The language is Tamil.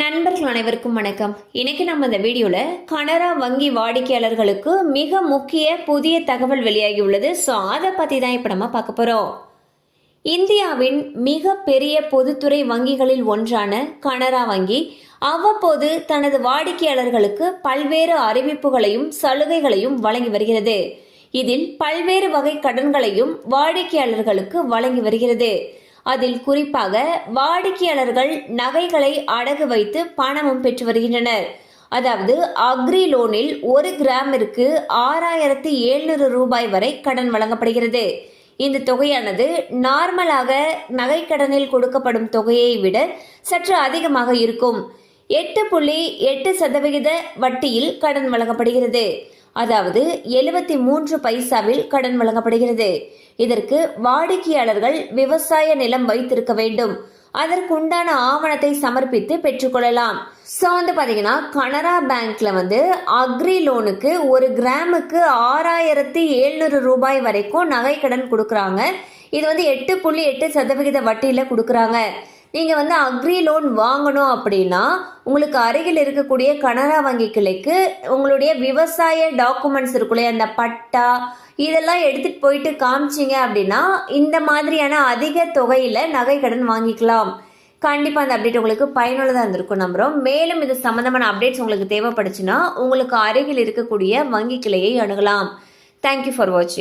நண்பர்கள் அனைவருக்கும் வணக்கம். இன்னைக்கு நம்ம இந்த வீடியோவில் கனரா வங்கி வாடிக்கையாளர்களுக்கு மிக முக்கிய புதிய தகவல் வெளியாகி உள்ளது ஸோ அதை பற்றி தான் இப்போ நம்ம பார்க்க போகிறோம் இந்தியாவின் மிக பெரிய பொதுத்துறை வங்கிகளில் ஒன்றான கனரா வங்கி அவ்வப்போது தனது வாடிக்கையாளர்களுக்கு பல்வேறு அறிவிப்புகளையும் சலுகைகளையும் வழங்கி வருகிறது. இதில் பல்வேறு வகை கடன்களையும் வாடிக்கையாளர்களுக்கு வழங்கி வருகிறது. அதில் குறிப்பாக வாடிக்கையாளர்கள் நகைகளை அடகு வைத்து பணமும் பெற்று வருகின்றனர். அதாவது அக்ரி லோனில் ஒரு கிராமிற்கு ஆறாயிரத்து எழுநூறு ரூபாய் வரை கடன் வழங்கப்படுகிறது. இந்த தொகையானது நார்மலாக நகைக்கடனில் கொடுக்கப்படும் தொகையை விட சற்று அதிகமாக இருக்கும். எட்டு புள்ளி எட்டு சதவிகித வட்டியில் கடன் வழங்கப்படுகிறது. அதாவது எழுபத்தி மூன்று பைசாவில் கடன் வழங்கப்படுகிறது. இதற்கு வாடிக்கையாளர்கள் விவசாய நிலம் வைத்திருக்க வேண்டும். அதற்குண்டான ஆவணத்தை சமர்ப்பித்து பெற்றுக்கொள்ளலாம். ஸோ வந்து பார்த்தீங்கன்னா கனரா பேங்க்ல வந்து அக்ரி லோனுக்கு ஒரு கிராமுக்கு ஆறாயிரத்தி எழுநூறு ரூபாய் வரைக்கும் நகை கடன் கொடுக்குறாங்க. இது வந்து எட்டு புள்ளி எட்டு சதவிகித வட்டியில் கொடுக்குறாங்க. நீங்கள் வந்து அக்ரி லோன் வாங்கணும் அப்படின்னா உங்களுக்கு அருகில் இருக்கக்கூடிய கனரா வங்கி கிளைக்கு உங்களுடைய விவசாய டாக்குமெண்ட்ஸ் இருக்குல்லையே அந்த பட்டா இதெல்லாம் எடுத்துகிட்டு போயிட்டு காமிச்சிங்க அப்படின்னா இந்த மாதிரியான அதிக தொகையில் நகை கடன் வாங்கிக்கலாம். கண்டிப்பாக அந்த அப்டேட் உங்களுக்கு பயனுள்ளதாக இருந்திருக்கும் நம்புகிறோம் மேலும் இது சம்மந்தமான அப்டேட்ஸ் உங்களுக்கு தேவைப்படுச்சுன்னா உங்களுக்கு அருகில் இருக்கக்கூடிய வங்கி கிளையை அணுகலாம். தேங்க்யூ ஃபார் வாட்சிங்